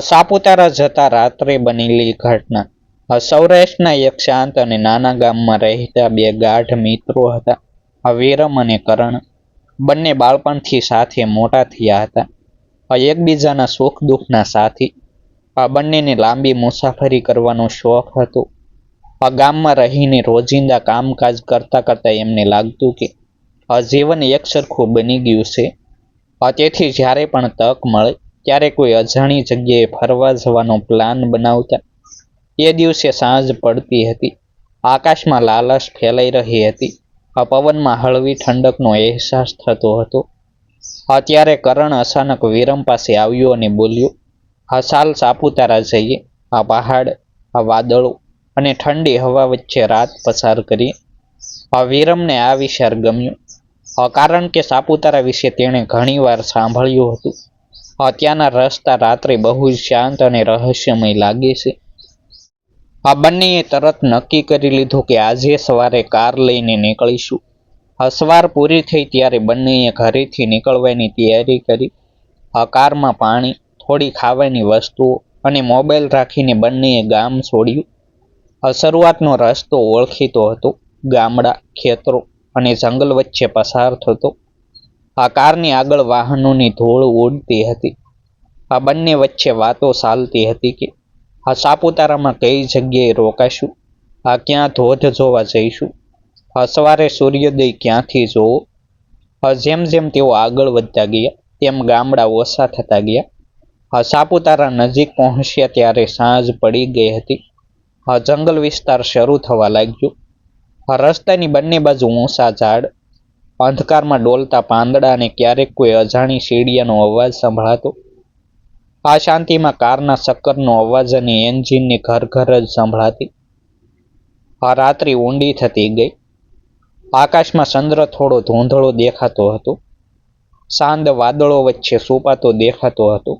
સાપુતારા જતા રાત્રે બનેલી ઘટના. સૌરાષ્ટ્રના એક શાંત અને નાના ગામમાં રહેતા બે ગાઢ મિત્રો હતા. વિરમ અને કરણ બંને બાળપણથી સાથે મોટા થયા હતા. એકબીજાના સુખ દુઃખના સાથી. બંનેને લાંબી મુસાફરી કરવાનો શોખ હતો. ગામમાં રહીને રોજિંદા કામકાજ કરતા કરતા એમને લાગતું કે જીવન એક સરખું બની ગયું છે. તેથી જ્યારે પણ તક મળે ત્યારે કોઈ અજાણી જગ્યાએ ફરવા જવાનો પ્લાન બનાવતા એ દિવસે સાંજ પડતી હતી. આકાશમાં લાલાશ ફેલાઈ રહી હતી. આ પવનમાં હળવી ઠંડકનો અહેસાસ થતો હતો. અત્યારે કરણ અચાનક વિરમ પાસે આવ્યો અને બોલ્યો, આ સાલ સાપુતારા જઈએ. આ પહાડ, આ વાદળો અને ઠંડી હવા વચ્ચે રાત પસાર કરીએ. આ વિરમને આ વિચાર ગમ્યો. કારણ કે સાપુતારા વિશે તેણે ઘણીવાર સાંભળ્યું હતું. ત્યાંના રસ્તા રાત્રે બહુ જ શાંત અને રહસ્યમય લાગે છે. આ બંનેએ તરત નક્કી કરી લીધું કે આજે સવારે કાર લઈને નીકળીશું. હસવાર સવાર પૂરી થઈ ત્યારે બંનેએ ઘરેથી નીકળવાની તૈયારી કરી. આ કારમાં પાણી, થોડી ખાવાની વસ્તુઓ અને મોબાઈલ રાખીને બંનેએ ગામ છોડ્યું. આ શરૂઆતનો રસ્તો ઓળખીતો હતો. ગામડા, ખેતરો અને જંગલ વચ્ચે પસાર થતો. આ કારની આગળ વાહનોની ધૂળ ઉડતી હતી. આ બંને વચ્ચે વાતો ચાલતી હતી કે, આ સાપુતારામાં કઈ જગ્યાએ રોકાશું? આ ક્યાં ધોધ જોવા જઈશું? આ સવારે સૂર્યોદય ક્યાંથી જોવો? આ જેમ જેમ તેઓ આગળ વધતા ગયા, તેમ ગામડા ઓછા થતા ગયા. આ સાપુતારા નજીક પહોંચ્યા ત્યારે સાંજ પડી ગઈ હતી. આ જંગલ વિસ્તાર શરૂ થવા લાગ્યો. આ રસ્તાની બંને બાજુ ઊંચા ઝાડ અંધકારમાં ડોલતા પાંદડા અને ક્યારેક કોઈ અજાણી સીડિયાનો અવાજ સંભળાતો. આ શાંતિમાં કારના શક્કરનો અવાજ અને એન્જિનની ઘર ઘર જ સંભળાતી. આ રાત્રિ ઊંડી થતી ગઈ. આકાશમાં ચંદ્ર થોડો ધૂંધળો દેખાતો હતો. સાંદ વાદળો વચ્ચે સુપાતો દેખાતો હતો.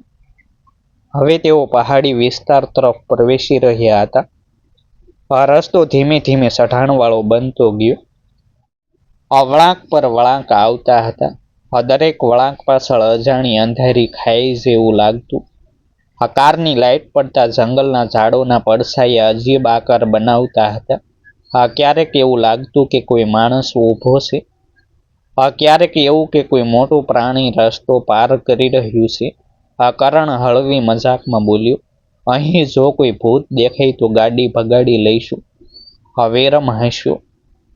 હવે તેઓ પહાડી વિસ્તાર તરફ પ્રવેશી રહ્યા હતા. આ રસ્તો ધીમે ધીમે ચઢાણવાળો બનતો ગયો. આ વળાંક પર વળાંક આવતા હતા. દરેક વળાંક પાછળ અજાણી અંધારી ખાઈ જેવું લાગતું. હકારની લાઇટ પડતા જંગલના ઝાડોના પડછાયા અજીબ આકાર બનાવતા હતા. આ ક્યારેક એવું લાગતું કે કોઈ માણસ ઊભો છે? આ ક્યારેક એવું કે કોઈ મોટું પ્રાણી રસ્તો પાર કરી રહ્યું છે? આ કરણ હળવી મજાકમાં બોલ્યો, અહીં જો કોઈ ભૂત દેખાય તો ગાડી ભગાડી લઈશું. હવેરમ વેરમ હસ્યો.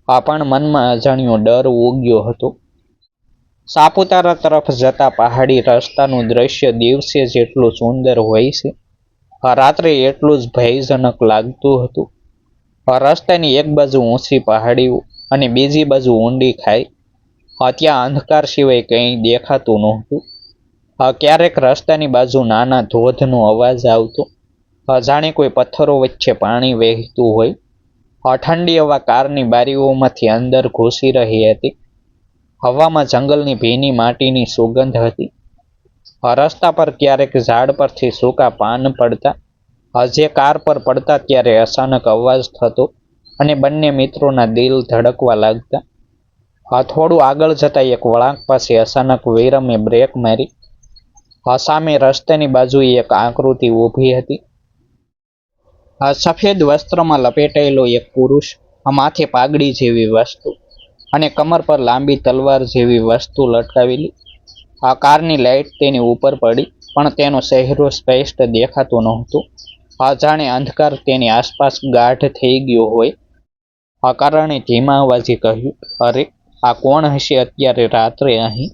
આ પણ મનમાં અજાણ્યો ડર ઉગ્યો હતો. સાપુતારા તરફ જતા પહાડી રસ્તાનું દ્રશ્ય દિવસે જેટલું સુંદર હોય છે રાત્રે એટલું જ ભયજનક લાગતું હતું. રસ્તાની એક બાજુ ઊંચી પહાડીઓ અને બીજી બાજુ ઊંડી ખાઈ ત્યાં અંધકાર સિવાય કંઈ દેખાતું નહોતું. ક્યારેક રસ્તાની બાજુ નાના ધોધનો અવાજ આવતો જાણે કોઈ પથ્થરો વચ્ચે પાણી વહેતું હોય ઠંડી હવા કારની બારીઓમાંથી અંદર ઘૂસી રહી હતી. હવામાં જંગલની ભીની માટીની સુગંધ હતી. રસ્તા પર ક્યારેક ઝાડ પરથી સૂકા પાન પડતા હજે કાર પર પડતા ત્યારે અચાનક અવાજ થતો અને બંને મિત્રોના દિલ ધડકવા લાગતા. આ થોડું આગળ જતા એક વળાંક પાસે અચાનક વિરમે બ્રેક મારી. સામે રસ્તાની બાજુએ એક આકૃતિ ઊભી હતી. સફેદ વસ્ત્રમાં લપેટાયેલો એક પુરુષ માથે પાઘડી જેવી વસ્તુ અને કમર પર લાંબી તલવાર જેવી વસ્તુ લટકાવેલી. આ કારની લાઈટ તેની ઉપર પડી, પણ તેનો ચહેરો સ્પષ્ટ દેખાતો નહોતો. આ જાણે અંધકાર તેની આસપાસ ગાઢ થઈ ગયો હોય. આ કારણે ધીમા અવાજે કહ્યું, અરે, આ કોણ હશે અત્યારે રાત્રે અહીં?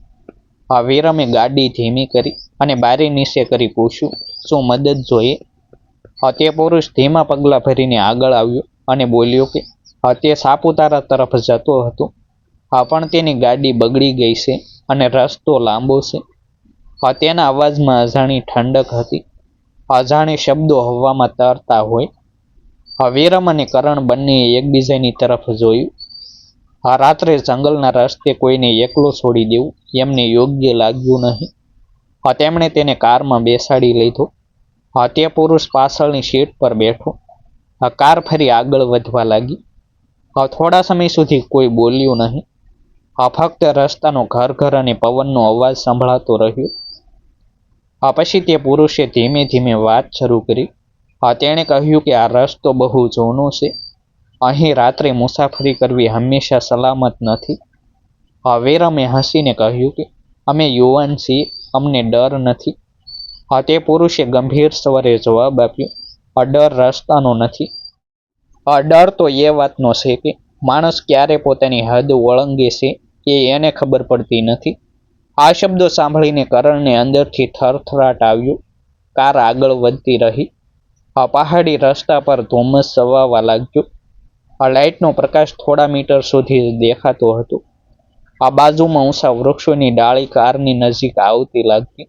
આ વિરમે ગાડી ધીમી કરી અને બારી નીચે કરી પૂછ્યું, શું મદદ જોઈએ? તે પુરુષ ધીમા પગલાં ભરીને આગળ આવ્યો અને બોલ્યો કે તે સાપુતારા તરફ જતો હતો. પણ તેની ગાડી બગડી ગઈ છે અને રસ્તો લાંબો છે. તેના અવાજમાં અજાણી ઠંડક હતી. અજાણી શબ્દો હવામાં તરતા હોય. વિરમ અને કરણ બંનેએ એકબીજાની તરફ જોયું. આ રાત્રે જંગલના રસ્તે કોઈને એકલો છોડી દેવું એમને યોગ્ય લાગ્યું નહીં. તેમણે તેને કારમાં બેસાડી લીધો. તે પુરુષ પાછળની સીટ પર બેઠો. કાર ફરી આગળ વધવા લાગી. થોડા સમય સુધી કોઈ બોલ્યું નહીં. ફક્ત રસ્તાનો ઘર ઘર અને પવનનો અવાજ સંભળાતો રહ્યો. આ પછી તે પુરુષે ધીમે ધીમે વાત શરૂ કરી. તેણે કહ્યું કે આ રસ્તો બહુ જૂનો છે. અહીં રાત્રે મુસાફરી કરવી હંમેશા સલામત નથી. વેરમે હસીને કહ્યું કે, અમે યુવાન છીએ, અમને ડર નથી. તે પુરુષે ગંભીર સ્વરે જવાબ આપ્યો ડર રસ્તાનો નથી. આ ડર તો એ વાતનો છે કે માણસ ક્યારે પોતાની હદ ઓળંગે છે એ એને ખબર પડતી નથી. આ શબ્દો સાંભળીને કરણને અંદરથી થરથરાટ આવ્યો. કાર આગળ વધતી રહી. આ પહાડી રસ્તા પર ધુમ્મસ સવાવા લાગ્યો. આ લાઇટનો પ્રકાશ થોડા મીટર સુધી દેખાતો હતો. આ બાજુમાં ઊંચા વૃક્ષોની ડાળી કારની નજીક આવતી લાગતી.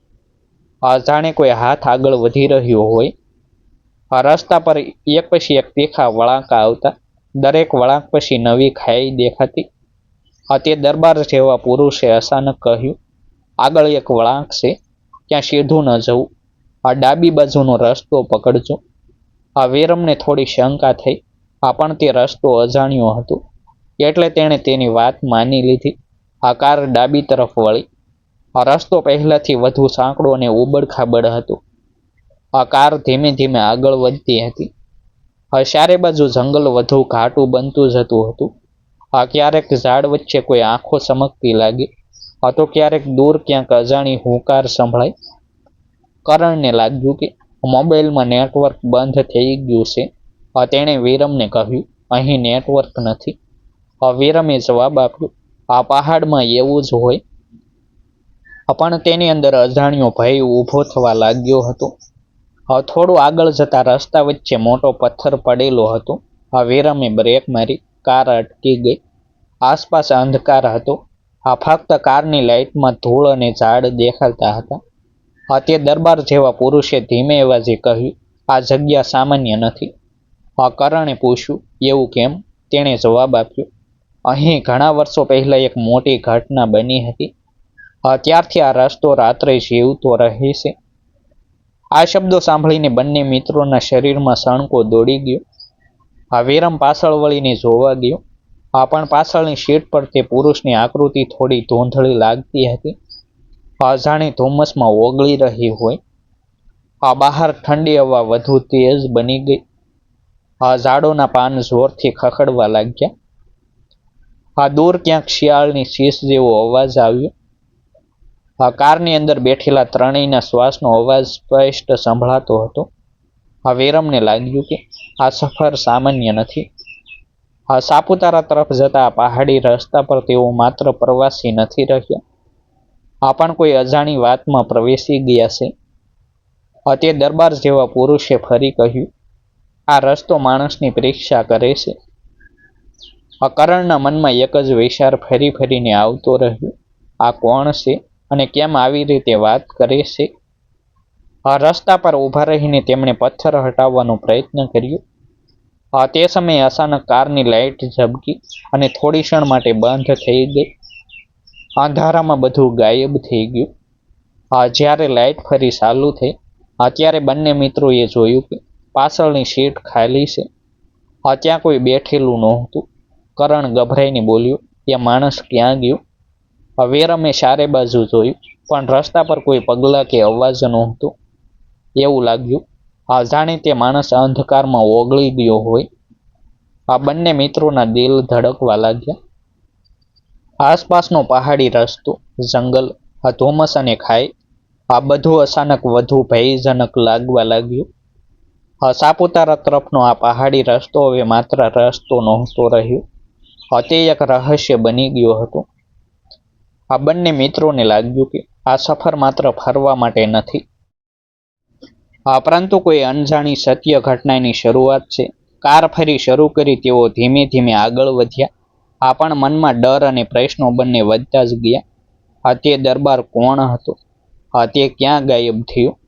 જાણે કોઈ હાથ આગળ વધી રહ્યો હોય. રસ્તા પર એક પછી એક તીખા વળાંક આવતા, દરેક વળાંક પછી નવી ખાઈ દેખાતી. તે દરબાર જેવા પુરુષે અચાનક કહ્યું, આગળ એક વળાંક છે ત્યાં સીધું ન જવું. આ ડાબી બાજુનો રસ્તો પકડજો. આ વેરમને થોડી શંકા થઈ. આ પણ તે રસ્તો અજાણ્યો હતો. એટલે તેણે તેની વાત માની લીધી. આ કાર ડાબી તરફ વળી. આ રસ્તો પહેલાથી વધુ સાંકડો અને ઉબડ ખાબડ હતો. આ કાર ધીમે ધીમે આગળ વધતી હતી. હવે ચારે બાજુ જંગલ વધુ ઘાટું બનતું જતું હતું. આ ક્યારેક ઝાડ વચ્ચે કોઈ આંખો ચમકતી લાગે. આ ક્યારેક દૂર ક્યાંક અજાણી હુંકાર સંભળાય. કરણને લાગ્યું કે મોબાઈલમાં નેટવર્ક બંધ થઈ ગયું છે. આ તેણે વિરમને કહ્યું, અહીં નેટવર્ક નથી. આ વિરમે જવાબ આપ્યો, આ પહાડમાં એવું જ હોય પણ તેની અંદર અજાણ્યો ભય ઊભો થવા લાગ્યો હતો. થોડું આગળ જતા રસ્તા વચ્ચે મોટો પથ્થર પડેલો હતો. આ વિરમે બ્રેક મારી, કાર અટકી ગઈ. આસપાસ અંધકાર હતો. આ ફક્ત કારની લાઇટમાં ધૂળ અને ઝાડ દેખાતા હતા. તે દરબાર જેવા પુરુષે ધીમે અવાજે કહ્યું, આ જગ્યા સામાન્ય નથી. આ કરણે પૂછ્યું, એવું કેમ? તેણે જવાબ આપ્યો, અહીં ઘણા વર્ષો પહેલાં એક મોટી ઘટના બની હતી. ત્યારથી આ રસ્તો રાત્રે જીવતો રહે છે. આ શબ્દો સાંભળીને બંને મિત્રોના શરીરમાં સણકો દોડી ગયો. આ વિરમ પાછળ વળીને જોવા ગયો. આ પણ પાછળની શીટ પર તે પુરુષની આકૃતિ થોડી ધૂંધળી લાગતી હતી. આ જાણે ધુમ્મસમાં ઓગળી રહી હોય. આ બહાર ઠંડી હવા વધુ તેજ બની ગઈ. આ ઝાડોના પાન જોરથી ખખડવા લાગ્યા. આ દૂર ક્યાંક શિયાળની શીશ જેવો અવાજ આવ્યો. કારની અંદર બેઠેલા ત્રણેયના શ્વાસનો અવાજ સ્પષ્ટ સંભળાતો હતો. આ વિરમને લાગ્યું કે આ સફર સામાન્ય નથી. આ સાપુતારા તરફ જતા પહાડી રસ્તા પર તેઓ માત્ર પ્રવાસી નથી રહ્યા. આ પણ કોઈ અજાણી વાતમાં પ્રવેશી ગયા છે. તે દરબાર જેવા પુરુષે ફરી કહ્યું, આ રસ્તો માણસની પરીક્ષા કરે છે. અકરણના મનમાં એક જ વિચાર ફરી ફરીને આવતો રહ્યો. આ કોણ છે? અને કેમ આવી રીતે વાત કરે છે? આ રસ્તા પર ઊભા રહીને તેમણે પથ્થર હટાવવાનો પ્રયત્ન કર્યો. આ તે સમયે અચાનક કારની લાઇટ ઝબકી અને થોડી ક્ષણ માટે બંધ થઈ ગઈ. અંધારામાં બધું ગાયબ થઈ ગયું. આ જ્યારે લાઇટ ફરી ચાલુ થઈ આ ત્યારે બંને મિત્રોએ જોયું કે પાછળની સીટ ખાલી છે. આ ત્યાં કોઈ બેઠેલું નહોતું. કરણ ગભરાઈને બોલ્યો, એ માણસ ક્યાં ગયો? વેરમે ચારે બાજુ જોયું, પણ રસ્તા પર કોઈ પગલાં કે અવાજ નહોતું. એવું લાગ્યું આ જાણે તે માણસ અંધકારમાં ઓગળી ગયો હોય. આ બંને મિત્રોના દિલ ધડકવા લાગ્યા. આસપાસનો પહાડી રસ્તો, જંગલ, આ ધુમ્મસ અને ખાઈ, આ બધું અચાનક વધુ ભયજનક લાગવા લાગ્યું. આ સાપુતારા તરફનો આ પહાડી રસ્તો હવે માત્ર રસ્તો નહોતો રહ્યો. તે એક રહસ્ય બની ગયો હતો. આ બંને મિત્રોને લાગ્યું કે આ સફર માત્ર ફરવા માટે નથી. આ પરંતુ કોઈ અણજાણી સત્ય ઘટનાની શરૂઆત છે. કાર ફરી શરૂ કરી તેઓ ધીમે ધીમે આગળ વધ્યા. આ પણ મનમાં ડર અને પ્રશ્નો બંને વધતા જ ગયા. આ તે દરબાર કોણ હતો? આ તે ક્યાં ગાયબ થયો?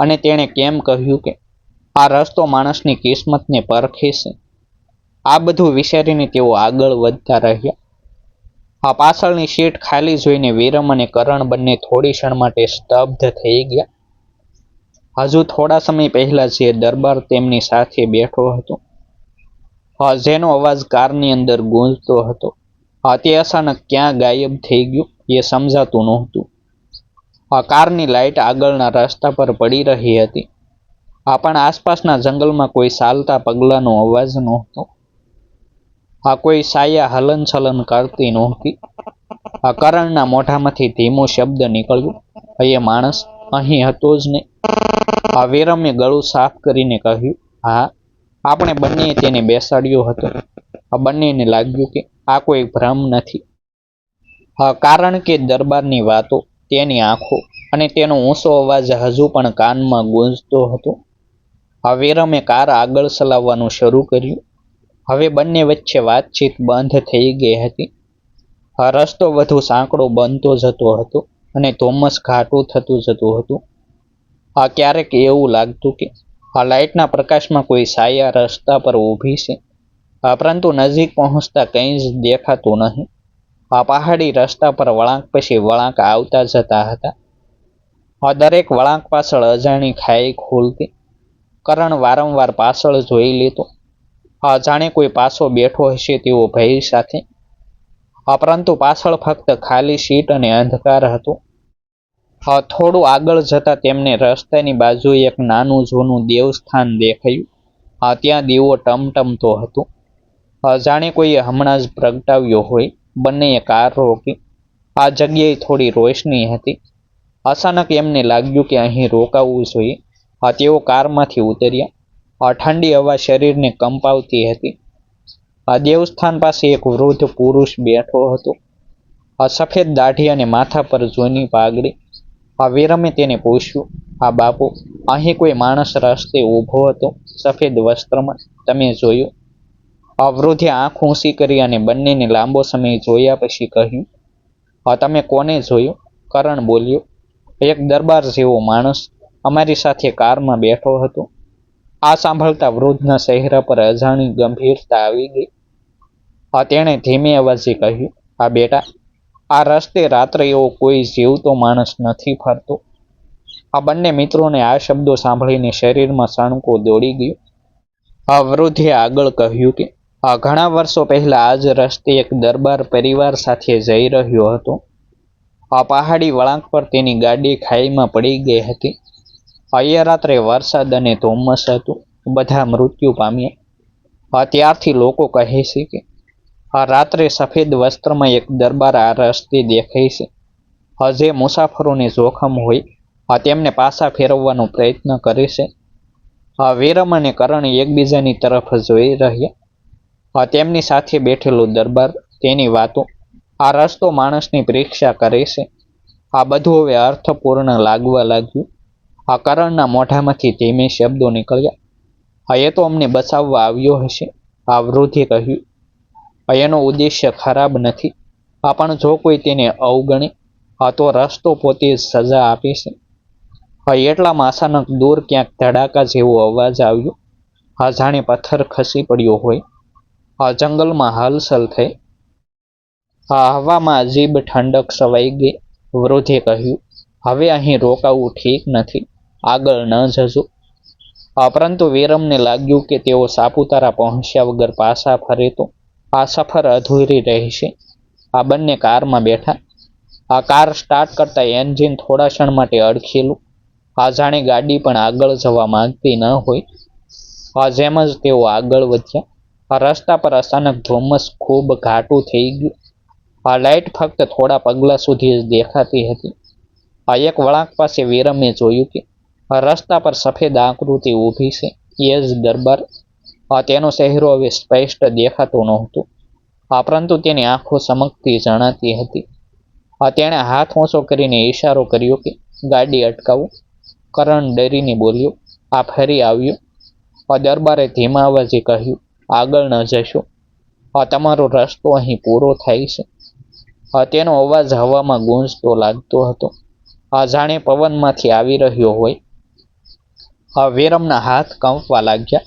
અને તેણે કેમ કહ્યું કે આ રસ્તો માણસની કિસ્મતને પરખે છે? આ બધું વિચારીને તેઓ આગળ વધતા રહ્યા. આ પાછળની સીટ ખાલી જોઈને વિરમ અને કરણ બંને થોડી ક્ષણ માટે સ્તબ્ધ થઈ ગયા. હજુ થોડા સમય પહેલા જે દરબાર તેમની સાથે બેઠો હતો જેનો અવાજ કારની અંદર ગૂંજતો હતો તે અચાનક ક્યાં ગાયબ થઈ ગયું એ સમજાતું નહોતું. આ કારની લાઇટ આગળના રસ્તા પર પડી રહી હતી. આ પણ આસપાસના જંગલમાં કોઈ ચાલતા પગલાંનો અવાજ નહોતો. આ કોઈ સાયા હલન ચલન કરતી નહોતી. આ કરણના મોઢામાંથી ધીમો શબ્દ નીકળ્યો. એ માણસ, અહીં હતો જ નહીં. આ વિરમે ગળું સાફ કરીને કહ્યું, હા, આપણે બંને તેને બેસાડ્યો હતો. આ બંનેને લાગ્યું કે આ કોઈ ભ્રમ નથી. કારણ કે દરબારની વાતો તેની આંખો અને તેનો ઊંચો અવાજ હજુ પણ કાનમાં ગુંજતો હતો. આ વિરમે કાર આગળ ચલાવવાનું શરૂ કર્યું. હવે બંને વચ્ચે વાતચીત બંધ થઈ ગઈ હતી. આ રસ્તો વધુ સાંકડો બનતો જતો હતો અને ધોમસ ઘાટું થતું જતું હતું. આ ક્યારેક એવું લાગતું કે આ લાઇટના પ્રકાશમાં કોઈ સાયા રસ્તા પર ઊભી છે. પરંતુ નજીક પહોંચતા કંઈ જ દેખાતું નહીં. આ પહાડી રસ્તા પર વળાંક પછી વળાંક આવતા જતા હતા. આ દરેક વળાંક પાછળ અજાણી ખાઈ ખોલતી. કરણ વારંવાર પાછળ જોઈ લેતો જાણે કોઈ પાછો બેઠો હશે તેવો ભય સાથે. પરંતુ પાછળ ફક્ત ખાલી સીટ અને અંધકાર હતો. થોડું આગળ જતા તેમને રસ્તાની બાજુએ એક નાનું જૂનું દેવસ્થાન દેખાયું. ત્યાં દીવો ટમટમતો હતો. જાણે કોઈએ હમણાં જ પ્રગટાવ્યો હોય, બંનેએ કાર રોકી. આ જગ્યાએ થોડી રોશની હતી. અચાનક એમને લાગ્યું કે અહીં રોકાવું જોઈએ. તેઓ કારમાંથી ઉતર્યા. આ ઠંડી હવા શરીરને કંપાવતી હતી. આ દેવસ્થાન પાસે એક વૃદ્ધ પુરુષ બેઠો હતો. આ સફેદ દાઢી અને માથા પર જૂની પાઘડી. આ વિરમે તેને પૂછ્યું, આ બાપુ, અહીં કોઈ માણસ રસ્તે ઊભો હતો? સફેદ વસ્ત્રમાં, તમે જોયું? આ વૃદ્ધે આંખ ઊંસી કરી અને બંનેને લાંબો સમય જોયા પછી કહ્યું, આ તમે કોને જોયું? કરણ બોલ્યો, એક દરબાર જેવો માણસ અમારી સાથે કારમાં બેઠો હતો. આ સાંભળતા વૃદ્ધના ચહેરા પર અજાણી ગંભીરતા આવી ગઈ. તેણે ધીમે અવાજે કહ્યું આ બેટા, આ રસ્તે રાત્રે એવો કોઈ જીવતો માણસ નથી ફરતો. આ બંને મિત્રોને આ શબ્દો સાંભળીને શરીરમાં સણકો દોડી ગયો. આ વૃદ્ધે આગળ કહ્યું કે આ ઘણા વર્ષો પહેલા આ જ રસ્તે એક દરબાર પરિવાર સાથે જઈ રહ્યો હતો. આ પહાડી વળાંક પર તેની ગાડી ખાઈમાં પડી ગઈ હતી. અહીંયા રાત્રે વરસાદ અને ધુમ્મસ હતું. બધા મૃત્યુ પામ્યા. ત્યારથી લોકો કહે છે કે, આ રાત્રે સફેદ વસ્ત્રમાં એક દરબાર આ રસ્તે દેખાય છે. હજે મુસાફરોને જોખમ હોય આ તેમને પાછા ફેરવવાનો પ્રયત્ન કરે છે. આ વિરમ અને કરણ એકબીજાની તરફ જોઈ રહ્યા. તેમની સાથે બેઠેલો દરબાર, તેની વાતો. આ રસ્તો માણસની પરીક્ષા કરે છે. આ બધું હવે અર્થપૂર્ણ લાગવા લાગ્યું. આ મોઢામાંથી ધીમે શબ્દો નીકળ્યા. એ તો અમને બચાવવા આવ્યો હશે, આ વૃદ્ધે કહ્યું. આ ઉદ્દેશ્ય ખરાબ નથી, આ પણ જો કોઈ તેને અવગણે, આ તો રસ્તો પોતે સજા આપે છે. આ એટલામાં અચાનક દૂર ક્યાંક ધડાકા જેવો અવાજ આવ્યો. આ જાણે પથ્થર ખસી પડ્યો હોય. આ જંગલમાં હલચલ થઈ. આ હવામાં અજીબ ઠંડક સવાઈ ગઈ, વૃદ્ધે કહ્યું. હવે અહીં રોકાવું ઠીક નથી. આગળ ન જજો. પરંતુ વિરમને લાગ્યું કે તેઓ સાપુતારા પહોંચ્યા વગર પાછા ફરે તો આ સફર અધૂરી રહેશે. આ બંને કારમાં બેઠા. આ કાર સ્ટાર્ટ કરતા એન્જિન થોડા ક્ષણ માટે અડખેલું. આ જાણે ગાડી પણ આગળ જવા માંગતી ન હોય. આ જેમ જ તેઓ આગળ વધ્યા. આ રસ્તા પર અચાનક ધુમ્મસ ખૂબ ઘાટું થઈ ગયું. આ લાઇટ ફક્ત થોડા પગલા સુધી જ દેખાતી હતી. આ એક વળાંક પાસે વિરમે જોયું કે રસ્તા પર સફેદ આકૃતિ ઊભી છે. એ જ દરબાર તેનો ચહેરો હવે સ્પષ્ટ દેખાતો નહોતો. આ પરંતુ તેની આંખો ચમકતી જણાતી હતી. તેણે હાથ ઊંચો કરીને ઈશારો કર્યો કે, ગાડી અટકાવો. કરણ ડરીને બોલ્યો, આ ફરી આવ્યો. દરબારે ધીમા અવાજે કહ્યું, આગળ ન જશો. તમારો રસ્તો અહીં પૂરો થાય છે. તેનો અવાજ હવામાં ગુંજતો લાગતો હતો. આ જાણે પવનમાંથી આવી રહ્યો હોય. વિરમના હાથ કંપવા લાગ્યા.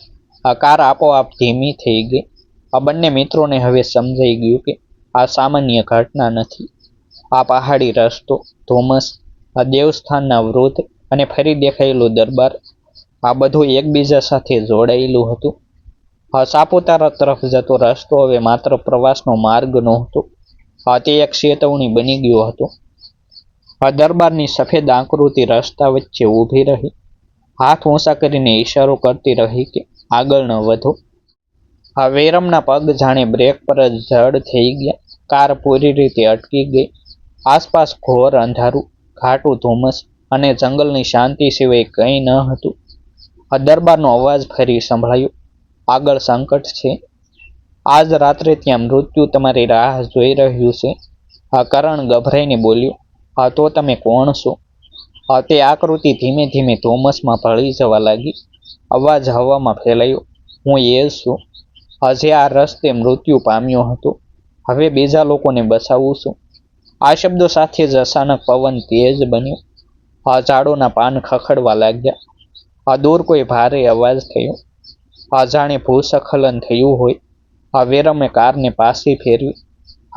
આ કાર આપોઆપ ધીમી થઈ ગઈ. આ બંને મિત્રોને હવે સમજાઈ ગયું કે આ સામાન્ય ઘટના નથી. આ પહાડી રસ્તો, ધોમસ, આ દેવસ્થાનના વૃદ્ધ અને ફરી દેખાયેલું દરબાર, આ બધું એકબીજા સાથે જોડાયેલું હતું. આ સાપુતારા તરફ જતો રસ્તો હવે માત્ર પ્રવાસનો માર્ગ નહોતો. આ તે એક ચેતવણી બની ગયો હતો. આ દરબારની સફેદ આકૃતિ રસ્તા વચ્ચે ઊભી રહી. હાથ ઊંચા કરીને ઈશારો કરતી રહી કે આગળ ન વધો. આ વેરમના પગ જાણે બ્રેક પર જ જડ થઈ ગયા. કાર પૂરી રીતે અટકી ગઈ. આસપાસ ઘોર અંધારું, ઘાટું ધુમ્મસ અને જંગલની શાંતિ સિવાય કંઈ ન હતું. આ દરબારનો અવાજ ફરી સંભળાયો. આગળ સંકટ છે. આજ રાત્રે ત્યાં મૃત્યુ તમારી રાહ જોઈ રહ્યું છે. આ કરણ ગભરાઈને બોલ્યો આ તો તમે કોણ છો? તે આકૃતિ ધીમે ધીમે ધોમસમાં ભળી જવા લાગી. અવાજ હવામાં ફેલાયો. હું એ છું. હજે આ રસ્તે મૃત્યુ પામ્યો હતો. હવે બીજા લોકોને બસાવું છું. આ શબ્દો સાથે જ અચાનક પવન તેજ બન્યો. આ ઝાડોના પાન ખખડવા લાગ્યા. આ દૂર કોઈ ભારે અવાજ થયો. આ જાણે ભૂસખલન થયું હોય. આ વેરમે કારને પાછી ફેરવી.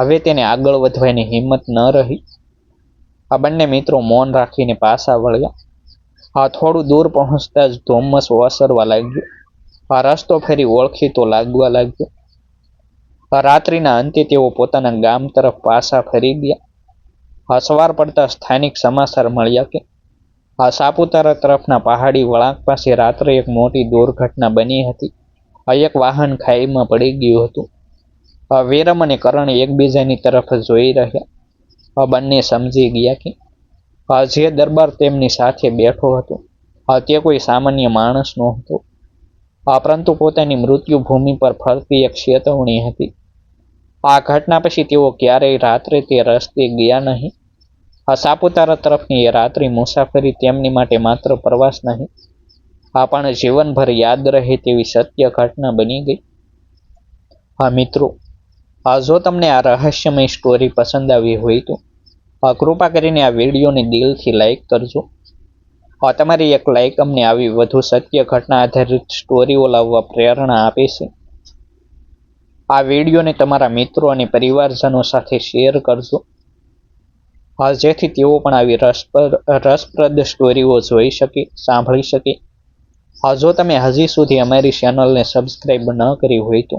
હવે તેને આગળ વધવાની હિંમત ન રહી. આ બંને મિત્રો મૌન રાખીને પાછા વળ્યા. આ થોડું દૂર પહોંચતા જ ધુમ્મસ ઓસરવા લાગ્યો. આ રસ્તો ફરી ઓળખીતો લાગવા લાગ્યો. આ રાત્રિના અંતે તેઓ પોતાના ગામ તરફ પાછા ફરી ગયા. આ સવાર પડતા સ્થાનિક સમાચાર મળ્યા કે, આ સાપુતારા તરફના પહાડી વળાંક પાસે રાત્રે એક મોટી દુર્ઘટના બની હતી. આ એક વાહન ખાઈમાં પડી ગયું હતું. આ વિરમ અને કરણ એકબીજાની તરફ જોઈ રહ્યા. બંને સમજી ગયા કે આ જે દરબાર તેમની સાથે બેઠો હતો, આ તે કોઈ સામાન્ય માણસ નહોતો. આ પરંતુ પોતાની મૃત્યુ ભૂમિ પર ફરતી એક ચેતવણી હતી. આ ઘટના પછી તેઓ ક્યારેય રાત્રે તે રસ્તે ગયા નહીં. આ સાપુતારા તરફની એ રાત્રિ મુસાફરી તેમની માટે માત્ર પ્રવાસ નહીં, આ પણ જીવનભર યાદ રહે તેવી સત્ય ઘટના બની ગઈ. હા મિત્રો આ જો તમને આ રહસ્યમય સ્ટોરી પસંદ આવી હોય તો કૃપા કરીને આ વિડીયોને દિલથી લાઈક કરજો. તમારી એક લાઈક અમને આવી વધુ સત્ય ઘટના આધારિત સ્ટોરીઓ લાવવા પ્રેરણા આપે છે. આ વિડીયોને તમારા મિત્રો અને પરિવારજનો સાથે શેર કરજો. જેથી તેઓ પણ આવી રસપ્રદ રસપ્રદ સ્ટોરીઓ જોઈ શકે, સાંભળી શકે. જો તમે હજી સુધી અમારી ચેનલને સબસ્ક્રાઈબ ન કરી હોય તો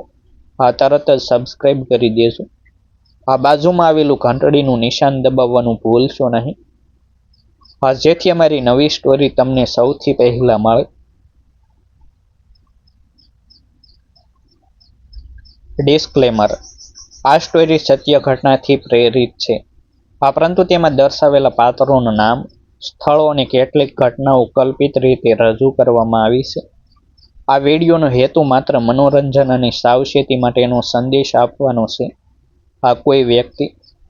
આ તરત જ સબસ્ક્રાઈબ કરી દેજો. આ બાજુમાં આવેલું ઘંટડીનું નિશાન દબાવવાનું ભૂલશો નહીં. હા, જેથી અમારી નવી સ્ટોરી તમને સૌથી પહેલા મળે. ડિસ્ક્લેમર આ સ્ટોરી સત્ય ઘટનાથી પ્રેરિત છે. આ પરંતુ તેમાં દર્શાવેલા પાત્રોનું નામ, સ્થળો અને કેટલીક ઘટનાઓ કલ્પિત રીતે રજૂ કરવામાં આવી છે. આ વિડીયોનો હેતુ માત્ર મનોરંજન અને સાવચેતી માટેનો સંદેશ આપવાનો છે. આ કોઈ વ્યક્તિ,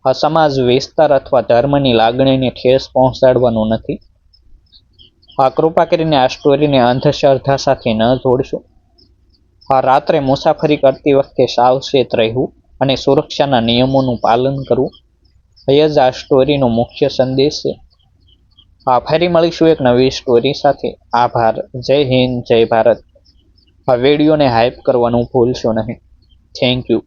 આ સમાજ, વિસ્તાર અથવા ધર્મની લાગણીને ઠેસ પહોંચાડવાનું નથી. આ કૃપા કરીને આ સ્ટોરીને અંધશ્રદ્ધા સાથે ન જોડશો. આ રાત્રે મુસાફરી કરતી વખતે સાવચેત રહેવું અને સુરક્ષાના નિયમોનું પાલન કરવું, એ જ આ સ્ટોરીનો મુખ્ય સંદેશ છે. આ ફરી મળીશું એક નવી સ્ટોરી સાથે. આભાર. જય હિન્દ, જય ભારત. આ વિડીયોને હાઈપ કરવાનું ભૂલશો નહીં. Thank you